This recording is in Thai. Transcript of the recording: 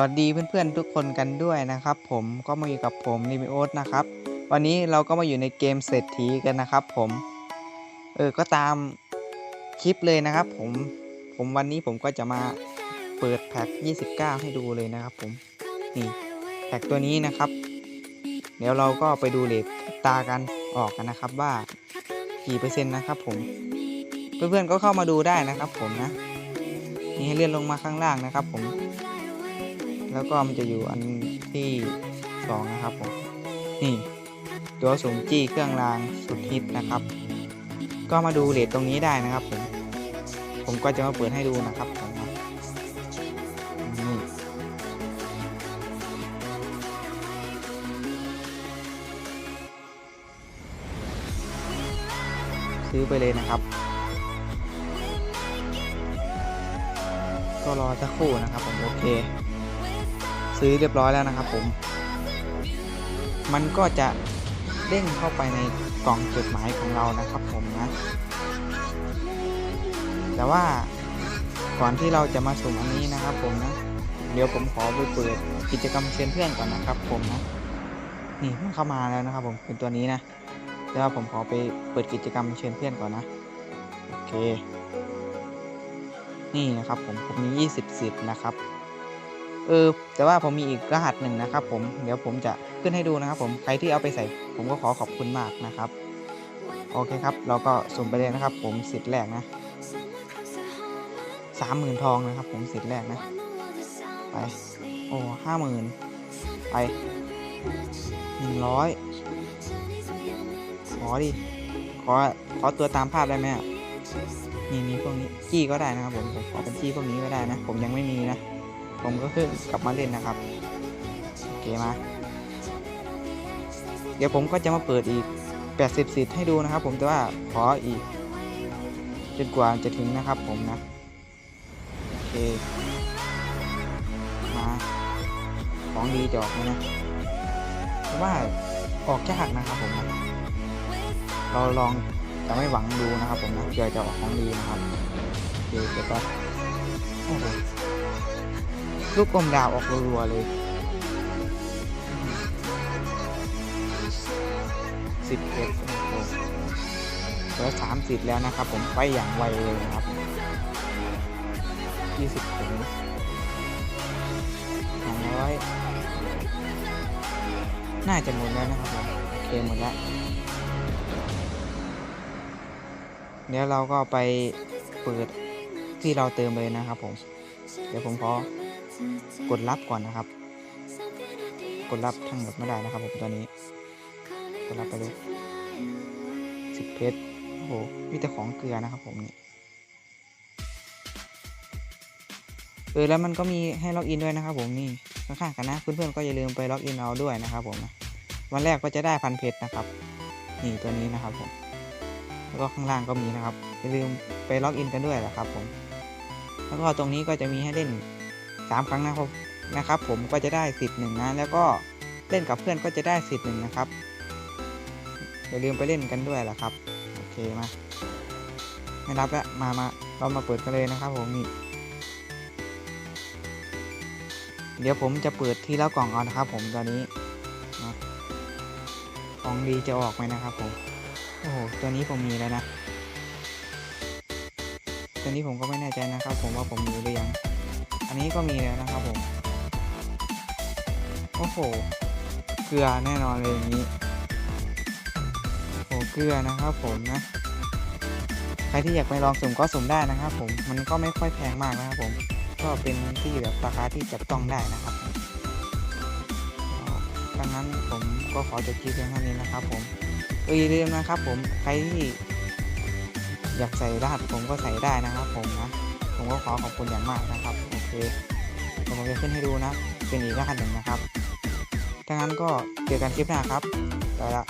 วัสดีเพื่อนๆทุกคนกันด้วยนะครับ ผมก็มาอยู่กับผมนิมิโอสนะครับ วันนี้เราก็มาอยู่ในเกมเศรษฐีกันนะครับ ผมเออก็ตามคลิปเลยนะครับ ผมผมวันนี้ผมก็จะมาเปิดแพ็ค29 ให้ดูเลยนะครับ ผมนี่แพ็คตัวนี้นะครับ เดี๋ยวเราก็ไปดูเลทตากันออกกันนะครับว่ากี่เปอร์เซ็นต์นะครับ ผมเพื่อนๆก็เข้ามาดูได้นะครับ ผมนะนี่ให้เลื่อนลงมาข้างล่างนะครับ ผม แล้วก็มันจะอยู่อันที่สองนะครับผมนี่ตัวสูงจี้เครื่องรางสุดฮิตนะครับ ก็มาดูเลทตรงนี้ได้นะครับผมผมก็จะมาเปิดให้ดูนะครับผมนี่ซื้อไปเลยนะครับ ก็รอสักครู่นะครับผมโอเค ซื้อเรียบร้อยแล้วนะครับผม มันก็จะเด้งเข้าไปในกล่องจดหมายของเรานะครับผมนะ แต่ว่าก่อนที่เราจะมาสุ่มอันนี้นะครับผมนะ เดี๋ยวผมขอไปเปิดกิจกรรมเชิญเพื่อนก่อนนะครับผมนะ นี่มันเข้ามาแล้วนะครับผมเป็นตัวนี้นะแต่ว่าผมขอไปเปิดกิจกรรมเชิญเพื่อนก่อนนะ โอเค นี่นะครับผมผมมี 20สิทธิ์นะครับ เออแต่ว่าผมมีอีกรหัสหนึ่งนะครับผมเดี๋ยวผมจะขึ้นให้ดูนะครับผมใครที่เอาไปใส่ผมก็ขอขอบคุณมากนะครับ โอเคครับ เราก็สุ่มไปเลยนะครับ ผมสิทธิ์แรกนะสามหมื่นทองนะครับ ผมสิทธิ์แรกนะ ไปโอ้ห้าหมื่นไปหนึ่งร้อยขอดิขอขอตัวตามภาพได้ไหมอะนี่มีพวกนี้จี้ก็ได้นะครับผมผมขอเป็นจี้พวกนี้ก็ได้นะ ผมยังไม่มีนะ ผมก็ขึ้นกลับมาเล่นนะครับโอเคมาเดี๋ยวผมก็จะมาเปิดอีก 80สิทธิ์ให้ดูนะครับ ผมแต่ว่าขออีกจนกว่าจะถึงนะครับผมนะโอเคมาของดีจะออกไหมนะเพราะว่าออกยากนะครับผมนะเราลองจะไม่หวังดูนะครับผมนะเผื่อจะออกของดีนะครับโอเคเดี๋ยวก็โอ้โห ลูกกลมดาวออกรัวๆเลย สิบเอ็ดโอ้โหเหลือสามสิบแล้วนะครับผมไปอย่างไวเลยนะครับยี่สิบถุงสองร้อยน่าจะหมดแล้วนะครับผมโอเคหมดแล้วเดี๋ยวเราก็ไปเปิดที่เราเติมเลยนะครับผม เดี๋ยวผมขอ กดรับก่อนนะครับ กดรับทั้งหมดไม่ได้นะครับผมตอนนี้ กดรับไปเลยสิบเพชรโอ้โหมีแต่ของเกลือนะครับผมนี่เออแล้วมันก็มีให้ล็อกอินด้วยนะครับผมนี่ข้างๆกันนะเพื่อนๆก็อย่าลืมไปล็อกอินเอาด้วยนะครับผมวันแรกก็จะได้พันเพชรนะครับนี่ตัวนี้นะครับผมแล้วก็ข้างล่างก็มีนะครับอย่าลืมไปล็อกอินกันด้วยนะครับผม แล้วก็ตรงนี้ก็จะมีให้เล่น 3 ครั้งนะครับนะครับ ผมก็จะได้สิทธิ์หนึ่งนะแล้วก็เล่นกับเพื่อนก็จะได้สิทธิ์หนึ่งนะครับอย่าลืมไปเล่นกันด้วยล่ะครับโอเคมาไม่รับแล้วมามาเรามาเปิดกันเลยนะครับผมนี่เดี๋ยวผมจะเปิดทีละกล่องเอานะครับผมตอนนี้นะของดีจะออกไหมนะครับผมโอ้โหตัวนี้ผมมีแล้วนะตัวนี้ผมก็ไม่แน่ใจนะครับ ผมว่าผมมีหรือยัง นี้ก็มีแล้วนะครับผม โอ้โห เกลือแน่นอนเลยอย่างนี้โอ้เกลือนะครับผมนะ ใครที่อยากไปลองสุ่มก็สุ่มได้นะครับผม มันก็ไม่ค่อยแพงมากนะครับผม ก็เป็นที่แบบราคาที่จับต้องได้นะครับดังนั้นผมก็ขอจบคลิปเพียงเท่านี้นะครับผมเอออย่าลืมนะครับผม ใครที่อยากใส่รหัสผมก็ใส่ได้นะครับผมนะ ผมก็ขอขอบคุณอย่างมากนะครับโอเคเดี๋ยวผมจะขึ้นให้ดูนะ เป็นอีกรหัสหนึ่งนะครับถ้างั้นก็เจอกันคลิปหน้าครับไปละ